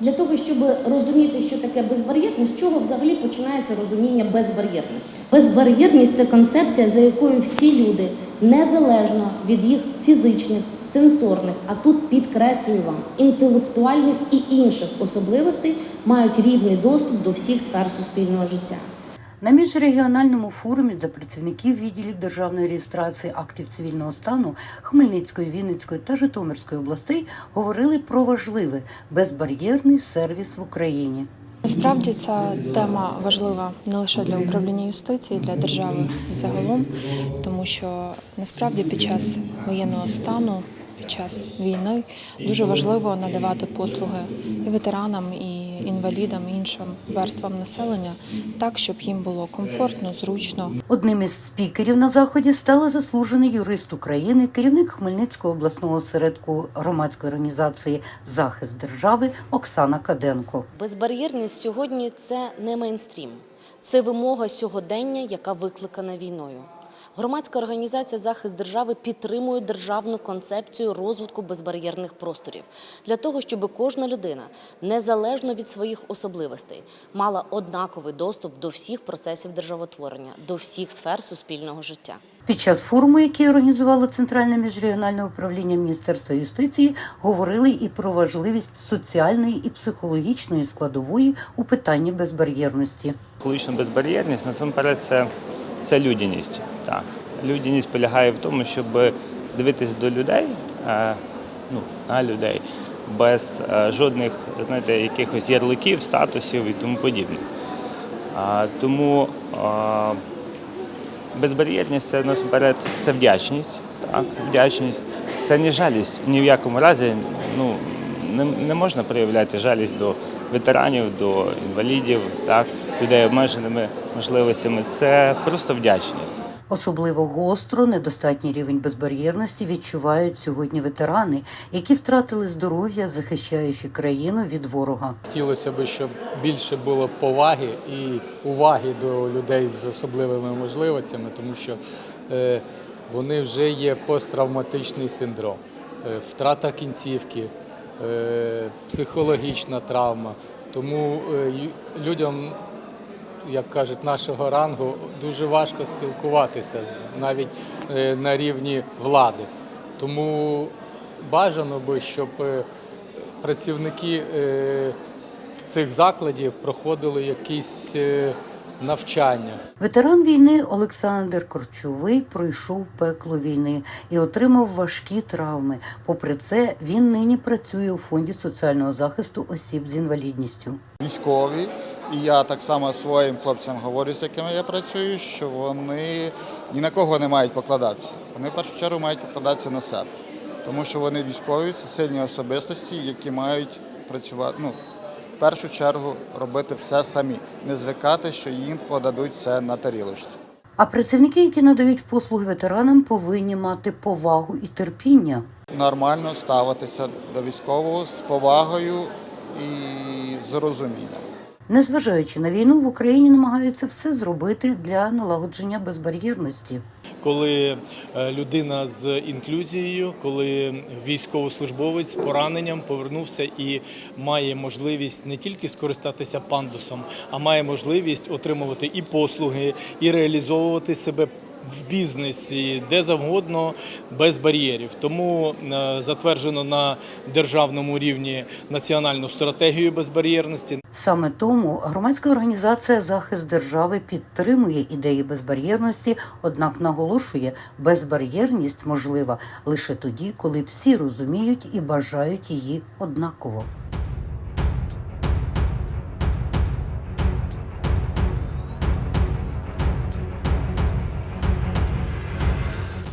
Для того, щоб розуміти, що таке безбар'єрність, з чого взагалі починається розуміння безбар'єрності? Безбар'єрність це концепція, за якою всі люди, незалежно від їх фізичних, сенсорних, а тут підкреслюю вам, інтелектуальних і інших особливостей, мають рівний доступ до всіх сфер суспільного життя. На міжрегіональному форумі для працівників відділів державної реєстрації актів цивільного стану Хмельницької, Вінницької та Житомирської областей говорили про важливе безбар'єрний сервіс в Україні. Насправді ця тема важлива не лише для управління юстиції, для держави загалом, тому що насправді під час воєнного стану, під час війни дуже важливо надавати послуги і ветеранам, і інвалідам, іншим верствам населення так, щоб їм було комфортно, зручно. Одним із спікерів на заході стала заслужений юрист України, керівник Хмельницького обласного осередку громадської організації Захист держави Оксана Каденко. Безбар'єрність сьогодні це не мейнстрім, це вимога сьогодення, яка викликана війною. Громадська організація захист держави підтримує державну концепцію розвитку безбар'єрних просторів для того, щоб кожна людина, незалежно від своїх особливостей, мала однаковий доступ до всіх процесів державотворення, до всіх сфер суспільного життя. Під час форуму, який організувало Центральне міжрегіональне управління Міністерства юстиції, говорили і про важливість соціальної і психологічної складової у питанні безбар'єрності. Екологічна безбар'єрність насамперед це, це людяність. Так. Людяність полягає в тому, щоб дивитися до людей, е, ну, на людей, без е, жодних знаєте, якихось ярликів, статусів і тому подібне. Тому безбар'єрність це насамперед це вдячність. Так, вдячність. Це не жалість. Ні в якому разі ну, не, не можна проявляти жалість до ветеранів, до інвалідів, так, людей обмеженими можливостями. Це просто вдячність. Особливо гостро недостатній рівень безбар'єрності відчувають сьогодні ветерани, які втратили здоров'я, захищаючи країну від ворога. Хотілося б, щоб більше було поваги і уваги до людей з особливими можливостями, тому що е, вони вже є посттравматичний синдром, е, втрата кінцівки, е, психологічна травма. Тому людям, як кажуть, нашого рангу дуже важко спілкуватися навіть е, на рівні влади. Тому бажано би, щоб е, працівники е, цих закладів проходили якісь навчання. Ветеран війни Олександр Корчовий пройшов пекло війни і отримав важкі травми. Попри це, він нині працює у фонді соціального захисту осіб з інвалідністю. військові, і я так само своїм хлопцям говорю, з якими я працюю, що вони ні на кого не мають покладатися. Вони в першу чергу мають покладатися на себе, тому що вони військові, це сильні особистості, які мають працювати. Ну, в першу чергу робити все самі, не звикати, що їм подадуть це на тарілочці. А працівники, які надають послуги ветеранам, повинні мати повагу і терпіння. Нормально ставитися до військового з повагою і з розумінням. Незважаючи на війну, в Україні намагаються все зробити для налагодження безбар'єрності. коли е, людина з інклюзією, коли військовослужбовець з пораненням повернувся і має можливість не тільки скористатися пандусом, а має можливість отримувати і послуги, і реалізовувати себе. В бізнесі де завгодно без бар'єрів, тому е, затверджено на державному рівні національну стратегію безбар'єрності. Саме тому громадська організація захист держави підтримує ідеї безбар'єрності, однак наголошує, безбар'єрність можлива лише тоді, коли всі розуміють і бажають її однаково.